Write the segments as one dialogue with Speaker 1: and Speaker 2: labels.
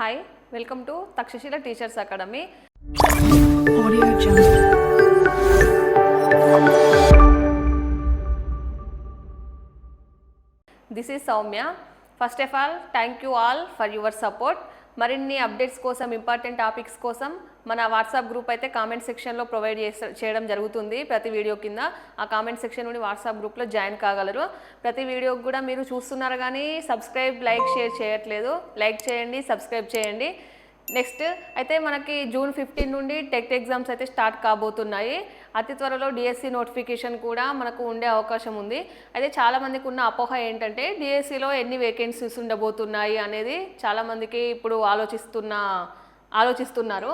Speaker 1: Hi, welcome to Takshashila
Speaker 2: Teachers Academy.
Speaker 1: This is Soumya. First of all, thank you all for your support. మరిన్ని updates కోసం important topics కోసం మన WhatsApp group అయితే comment సెక్షన్లో provide చేయడం జరుగుతుంది ప్రతి వీడియో కింద ఆ కామెంట్ సెక్షన్ నుండి వాట్సాప్ గ్రూప్లో జాయిన్ కాగలరు ప్రతి వీడియోకి కూడా మీరు చూస్తున్నారు కానీ సబ్స్క్రైబ్ లైక్ షేర్ చేయట్లేదు లైక్ చేయండి సబ్స్క్రైబ్ చేయండి నెక్స్ట్ అయితే మనకి జూన్ ఫిఫ్టీన్ నుండి టెక్ ఎగ్జామ్స్ అయితే స్టార్ట్ కాబోతున్నాయి అతి త్వరలో డిఎస్సి నోటిఫికేషన్ కూడా మనకు ఉండే అవకాశం ఉంది అయితే చాలామందికి ఉన్న అపోహ ఏంటంటే డిఎస్సిలో ఎన్ని వేకెన్సీస్ ఉండబోతున్నాయి అనేది చాలామందికి ఇప్పుడు ఆలోచిస్తున్న ఆలోచిస్తున్నారు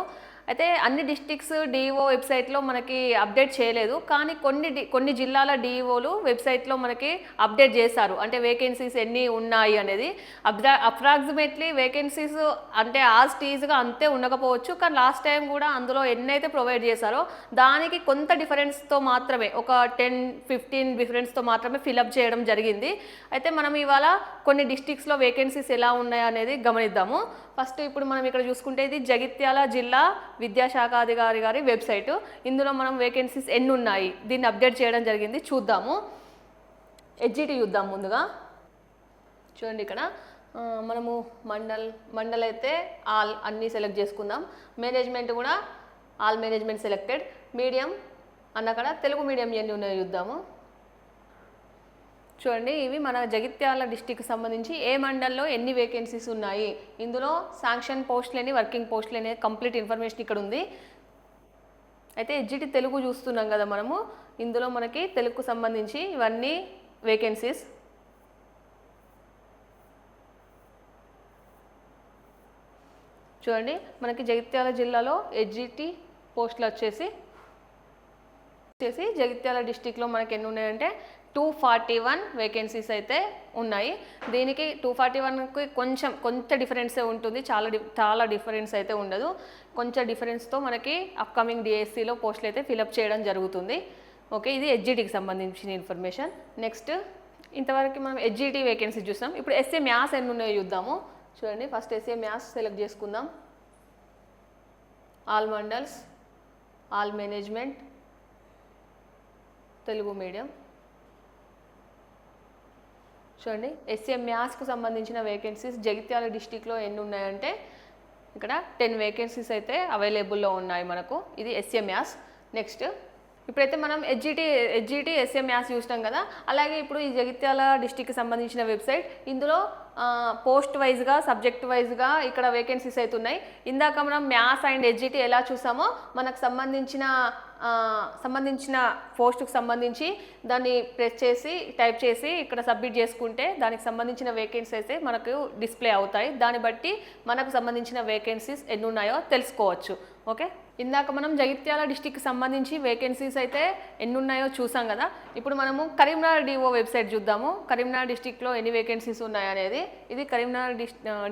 Speaker 1: అయితే అన్ని డిస్టిక్స్ డిఈఓ వెబ్సైట్లో మనకి అప్డేట్ చేయలేదు కానీ కొన్ని కొన్ని జిల్లాల డిఈఓలు వెబ్సైట్లో మనకి అప్డేట్ చేశారు అంటే వేకెన్సీస్ ఎన్ని ఉన్నాయి అనేది అప్రా అప్రాక్సిమేట్లీ వేకెన్సీస్ అంటే ఆ స్టీజ్గా అంతే ఉండకపోవచ్చు కానీ లాస్ట్ టైం కూడా అందులో ఎన్నైతే ప్రొవైడ్ చేశారో దానికి కొంత డిఫరెన్స్తో మాత్రమే ఒక టెన్ ఫిఫ్టీన్ డిఫరెన్స్తో మాత్రమే ఫిలప్ చేయడం జరిగింది అయితే మనం ఇవాళ కొన్ని డిస్టిక్స్లో వేకెన్సీస్ ఎలా ఉన్నాయనేది గమనిద్దాము ఫస్ట్ ఇప్పుడు మనం ఇక్కడ చూసుకుంటే ఇది జగిత్యాల జిల్లా విద్యాశాఖాధికారి గారి వెబ్సైట్ ఇందులో మనం వేకెన్సీస్ ఎన్ని ఉన్నాయి దీన్ని అప్డేట్ చేయడం జరిగింది చూద్దాము ఎడ్జిటి చూద్దాం ముందుగా చూడండి ఇక్కడ మనము మండల్ మండల్ అయితే ఆల్ అన్నీ సెలెక్ట్ చేసుకుందాం మేనేజ్మెంట్ కూడా ఆల్ మేనేజ్మెంట్ సెలెక్టెడ్ మీడియం అన్నక్కడ తెలుగు మీడియం ఎన్ని ఉన్నాయో చూద్దాము చూడండి ఇవి మన జగిత్యాల డిస్టిక్ సంబంధించి ఏ మండల్లో ఎన్ని వేకెన్సీస్ ఉన్నాయి ఇందులో శాంక్షన్ పోస్ట్లని వర్కింగ్ పోస్ట్లని కంప్లీట్ ఇన్ఫర్మేషన్ ఇక్కడ ఉంది అయితే ఎడ్జిటి తెలుగు చూస్తున్నాం కదా మనము ఇందులో మనకి తెలుగుకు సంబంధించి ఇవన్నీ వేకెన్సీస్ చూడండి మనకి జగిత్యాల జిల్లాలో ఎడ్జిటి పోస్టులు వచ్చేసి వచ్చేసి జగిత్యాల డిస్టిక్లో మనకి ఎన్ని ఉన్నాయంటే టూ ఫార్టీ వన్ వేకెన్సీస్ అయితే ఉన్నాయి దీనికి టూ ఫార్టీ వన్కి కొంచెం కొంత డిఫరెన్సే ఉంటుంది చాలా చాలా డిఫరెన్స్ అయితే ఉండదు కొంచెం డిఫరెన్స్తో మనకి అప్కమింగ్ డిఎస్సిలో e పోస్టులు అయితే ఫిలప్ చేయడం జరుగుతుంది ఓకే ఇది హెచ్జిటికి సంబంధించిన ఇన్ఫర్మేషన్ నెక్స్ట్ ఇంతవరకు మనం హెచ్జిటి వేకెన్సీ చూసాం ఇప్పుడు ఎస్ఏ మ్యాథ్స్ ఎన్ని ఉన్నాయో చూద్దాము చూడండి ఫస్ట్ ఎస్ఏ మ్యాథ్స్ సెలెక్ట్ చేసుకుందాం all mandals all management Telugu medium చూడండి ఎస్సీఎం మ్యాథ్స్కు సంబంధించిన వేకెన్సీస్ జగిత్యాల డిస్టిక్లో ఎన్ని ఉన్నాయంటే ఇక్కడ టెన్ వేకెన్సీస్ అయితే అవైలబుల్లో ఉన్నాయి మనకు ఇది ఎస్సీఎం మ్యాథ్స్ నెక్స్ట్ ఇప్పుడైతే మనం హెచ్జిటి హెచ్జిటి ఎస్ఎం మ్యాథ్స్ చూసినాం కదా అలాగే ఇప్పుడు ఈ జగిత్యాల డిస్టిక్కి సంబంధించిన వెబ్సైట్ ఇందులో పోస్ట్ వైజ్గా సబ్జెక్ట్ వైజ్గా ఇక్కడ వేకెన్సీస్ అవుతున్నాయి ఇందాక మనం మ్యాథ్స్ అండ్ హెచ్జిటి ఎలా చూసామో మనకు సంబంధించిన సంబంధించిన పోస్టుకు సంబంధించి దాన్ని ప్రెస్ చేసి టైప్ చేసి ఇక్కడ సబ్మిట్ చేసుకుంటే దానికి సంబంధించిన వేకెన్సీ అయితే మనకు డిస్ప్లే అవుతాయి దాన్ని బట్టి మనకు సంబంధించిన వేకెన్సీస్ ఎన్ని ఉన్నాయో తెలుసుకోవచ్చు ఓకే ఇందాక మనం జగిత్యాల డిస్టిక్కి సంబంధించి వేకెన్సీస్ అయితే ఎన్ని ఉన్నాయో చూసాం కదా ఇప్పుడు మనము కరీంనగర్ డిఓ వెబ్సైట్ చూద్దాము కరీంనగర్ డిస్టిక్లో ఎన్ని వేకెన్సీస్ ఉన్నాయనేది ఇది కరీంనగర్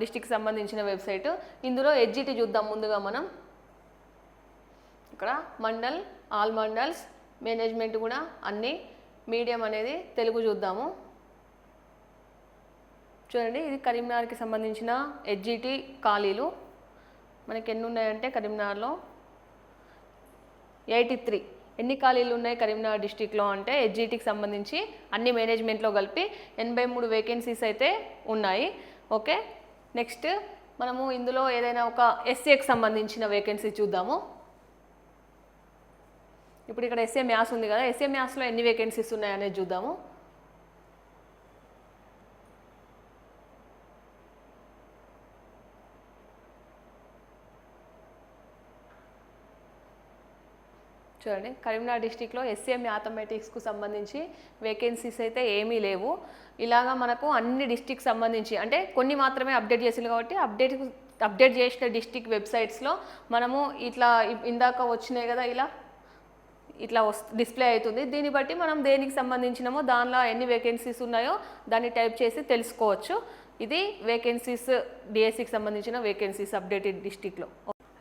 Speaker 1: డిస్ సంబంధించిన వెబ్సైట్ ఇందులో ఎడ్జిటీ చూద్దాం ముందుగా మనం ఇక్కడ మండల్ ఆల్ మండల్స్ మేనేజ్మెంట్ కూడా అన్నీ మీడియం అనేది తెలుగు చూద్దాము చూడండి ఇది కరీంనగర్కి సంబంధించిన హెచ్జిటి ఖాళీలు మనకి ఎన్ని ఉన్నాయంటే కరీంనగర్లో ఎయిటీ త్రీ ఎన్ని ఖాళీలు ఉన్నాయి కరీంనగర్ డిస్టిక్లో అంటే హెచ్జిటికి సంబంధించి అన్ని మేనేజ్మెంట్లో కలిపి ఎనభై మూడు వేకెన్సీస్ అయితే ఉన్నాయి ఓకే నెక్స్ట్ మనము ఇందులో ఏదైనా ఒక ఎస్సీకి సంబంధించిన వేకెన్సీ చూద్దాము ఇప్పుడు ఇక్కడ ఎస్ఏ మ్యాథ్స్ ఉంది కదా ఎస్ఏ మ్యాథ్స్లో ఎన్ని వేకెన్సీస్ ఉన్నాయనేది చూద్దాము చూడండి కరీంనగర్ డిస్టిక్లో ఎస్ఏ మ్యాథమెటిక్స్కు సంబంధించి వేకెన్సీస్ అయితే ఏమీ లేవు ఇలాగా మనకు అన్ని డిస్టిక్ సంబంధించి అంటే కొన్ని మాత్రమే అప్డేట్ చేసింది కాబట్టి అప్డేట్ అప్డేట్ చేసిన డిస్టిక్ వెబ్సైట్స్లో మనము ఇట్లా ఇందాక వచ్చినాయి కదా ఇలా ఇట్లా డిస్ప్లే అవుతుంది దీన్ని బట్టి మనం దేనికి సంబంధించినమో దానిలో ఎన్ని వేకెన్సీస్ ఉన్నాయో దాన్ని టైప్ చేసి తెలుసుకోవచ్చు ఇది వేకెన్సీస్ డిఎస్సికి e సంబంధించిన వేకెన్సీస్ అప్డేటెడ్ డిస్టిక్లో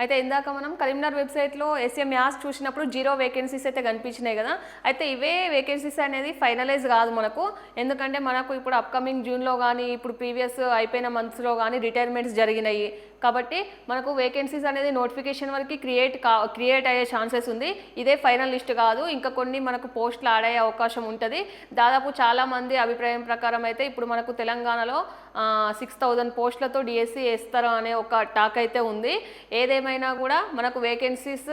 Speaker 1: అయితే ఇందాక మనం కరీంనగర్ వెబ్సైట్లో ఎస్ఏ మ్యాథ్స్ చూసినప్పుడు జీరో వేకెన్సీస్ అయితే కనిపించినాయి కదా అయితే ఇవే వేకెన్సీస్ అనేది ఫైనలైజ్ కాదు మనకు ఎందుకంటే మనకు ఇప్పుడు అప్కమింగ్ జూన్లో కానీ ఇప్పుడు ప్రీవియస్ అయిపోయిన మంత్స్లో కానీ రిటైర్మెంట్స్ జరిగినాయి కాబట్టి మనకు వేకెన్సీస్ అనేది నోటిఫికేషన్ వరకు క్రియేట్ కా క్రియేట్ అయ్యే ఛాన్సెస్ ఉంది ఇదే ఫైనల్ లిస్ట్ కాదు ఇంకా కొన్ని మనకు పోస్టులు ఆడయ్యే అవకాశం ఉంటుంది దాదాపు చాలామంది అభిప్రాయం ప్రకారం అయితే ఇప్పుడు మనకు తెలంగాణలో సిక్స్ థౌజండ్ పోస్టులతో డిఎస్సి వేస్తారు అనే ఒక టాక్ అయితే ఉంది ఏదేమైనా కూడా మనకు వేకెన్సీస్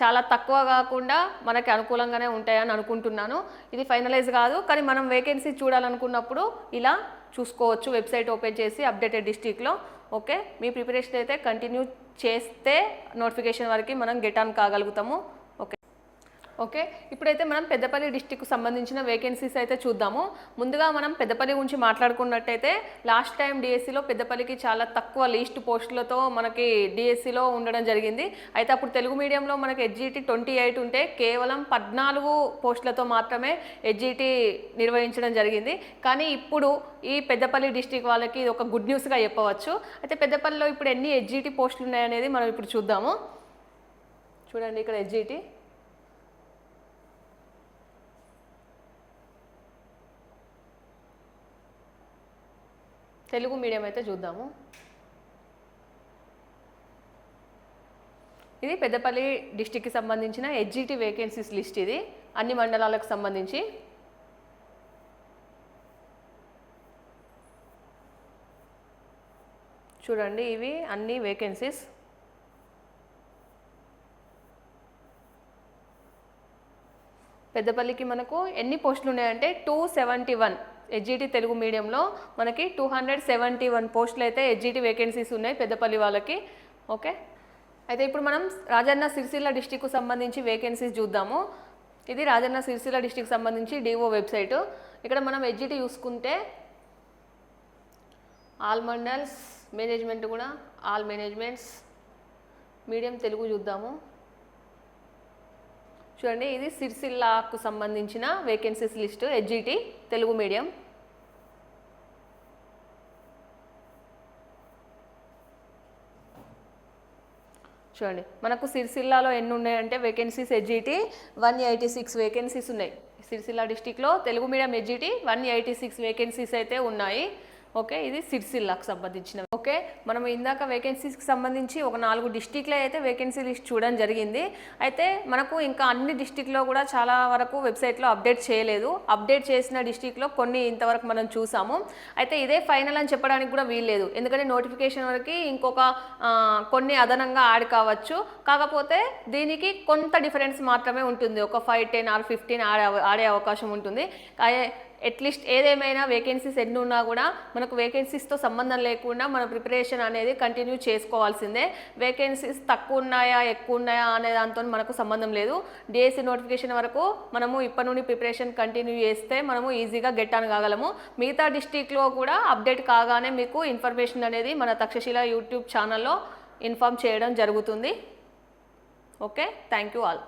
Speaker 1: చాలా తక్కువ కాకుండా మనకి అనుకూలంగానే ఉంటాయని అనుకుంటున్నాను ఇది ఫైనలైజ్ కాదు కానీ మనం వేకెన్సీ చూడాలనుకున్నప్పుడు ఇలా చూసుకోవచ్చు వెబ్సైట్ ఓపెన్ చేసి అప్డేటెడ్ డిస్టిక్లో ఓకే మీ ప్రిపరేషన్ అయితే కంటిన్యూ చేస్తే నోటిఫికేషన్ వరకు మనం గెట్ ఆన్ కాగలుగుతాము ఓకే ఇప్పుడైతే మనం పెద్దపల్లి డిస్టిక్ సంబంధించిన వేకెన్సీస్ అయితే చూద్దాము ముందుగా మనం పెద్దపల్లి గురించి మాట్లాడుకున్నట్టయితే లాస్ట్ టైం డిఎస్సిలో పెద్దపల్లికి చాలా తక్కువ లీస్ట్ పోస్టులతో మనకి డిఎస్సిలో e ఉండడం జరిగింది అయితే అప్పుడు తెలుగు మీడియంలో మనకి ఎడ్జిటి ట్వంటీ ఎయిట్ ఉంటే కేవలం పద్నాలుగు పోస్టులతో మాత్రమే ఎడ్జిటి నిర్వహించడం జరిగింది కానీ ఇప్పుడు ఈ పెద్దపల్లి డిస్టిక్ వాళ్ళకి ఇది ఒక గుడ్ న్యూస్గా చెప్పవచ్చు అయితే పెద్దపల్లిలో ఇప్పుడు ఎన్ని ఎడ్జిటి పోస్టులు ఉన్నాయనేది మనం ఇప్పుడు చూద్దాము చూడండి ఇక్కడ ఎడ్జిటీ తెలుగు మీడియం అయితే చూద్దాము ఇది పెద్దపల్లి డిస్టిక్కి సంబంధించిన హెచ్జిటి వేకెన్సీస్ లిస్ట్ ఇది అన్ని మండలాలకు సంబంధించి చూడండి ఇవి అన్ని వేకెన్సీస్ పెద్దపల్లికి మనకు ఎన్ని పోస్టులు ఉన్నాయంటే two seventy one HGT Telugu మీడియంలో మనకి టూ హండ్రెడ్ సెవెంటీ వన్ పోస్టులు అయితే హెచ్జిటి వేకెన్సీస్ ఉన్నాయి పెద్దపల్లి వాళ్ళకి ఓకే అయితే ఇప్పుడు మనం రాజన్న సిరిసిల్ల డిస్టిక్కు సంబంధించి వేకెన్సీస్ చూద్దాము ఇది రాజన్న సిరిసిల్ల డిస్టిక్ సంబంధించి డివో వెబ్సైట్ ఇక్కడ మనం హెచ్జిటి చూసుకుంటే ఆల్ మండల్స్ మేనేజ్మెంట్ కూడా ఆల్ మేనేజ్మెంట్స్ మీడియం తెలుగు చూద్దాము చూడండి ఇది సిరిసిల్లాకు సంబంధించిన vacancies list HGT Telugu medium చూడండి మనకు సిరిసిల్లాలో ఎన్ని ఉన్నాయంటే vacancies HGT one eighty six vacancies ఉన్నాయి సిరిసిల్లా డిస్టిక్లో Telugu medium HGT one eighty six vacancies అయితే ఉన్నాయి ఓకే ఇది సిరిసిల్లాకు సంబంధించిన ఓకే మనం ఇందాక వేకెన్సీస్కి సంబంధించి ఒక నాలుగు డిస్టిక్లో అయితే వేకెన్సీ లిస్ట్ చూడడం జరిగింది అయితే మనకు ఇంకా అన్ని డిస్టిక్లో కూడా చాలా వరకు వెబ్సైట్లో అప్డేట్ చేయలేదు అప్డేట్ చేసిన డిస్టిక్లో కొన్ని ఇంతవరకు మనం చూసాము అయితే ఇదే ఫైనల్ అని చెప్పడానికి కూడా వీల్లేదు ఎందుకంటే నోటిఫికేషన్ వరకు ఇంకొక కొన్ని అదనంగా యాడ్ కావచ్చు కాకపోతే దీనికి కొంత డిఫరెన్స్ మాత్రమే ఉంటుంది ఒక ఫైవ్ టెన్ ఆర్ ఫిఫ్టీన్ ఆడే ఆడే అవకాశం ఉంటుంది అట్లీస్ట్ ఏదేమైనా వేకెన్సీస్ ఎన్ని ఉన్నా కూడా మనకు వేకెన్సీస్తో సంబంధం లేకుండా మన ప్రిపరేషన్ అనేది కంటిన్యూ చేసుకోవాల్సిందే వేకెన్సీస్ తక్కువ ఉన్నాయా ఎక్కువ ఉన్నాయా అనే దాంతో మనకు సంబంధం లేదు డిఎస్సి నోటిఫికేషన్ e వరకు మనము ఇప్పటి నుండి ప్రిపరేషన్ కంటిన్యూ చేస్తే మనము ఈజీగా గెట్ ఆన్ కాగలము మిగతా డిస్టిక్లో కూడా అప్డేట్ కాగానే మీకు ఇన్ఫర్మేషన్ అనేది మన తక్షశిల యూట్యూబ్ ఛానల్లో ఇన్ఫామ్ చేయడం జరుగుతుంది ఓకే థ్యాంక్ యూ ఆల్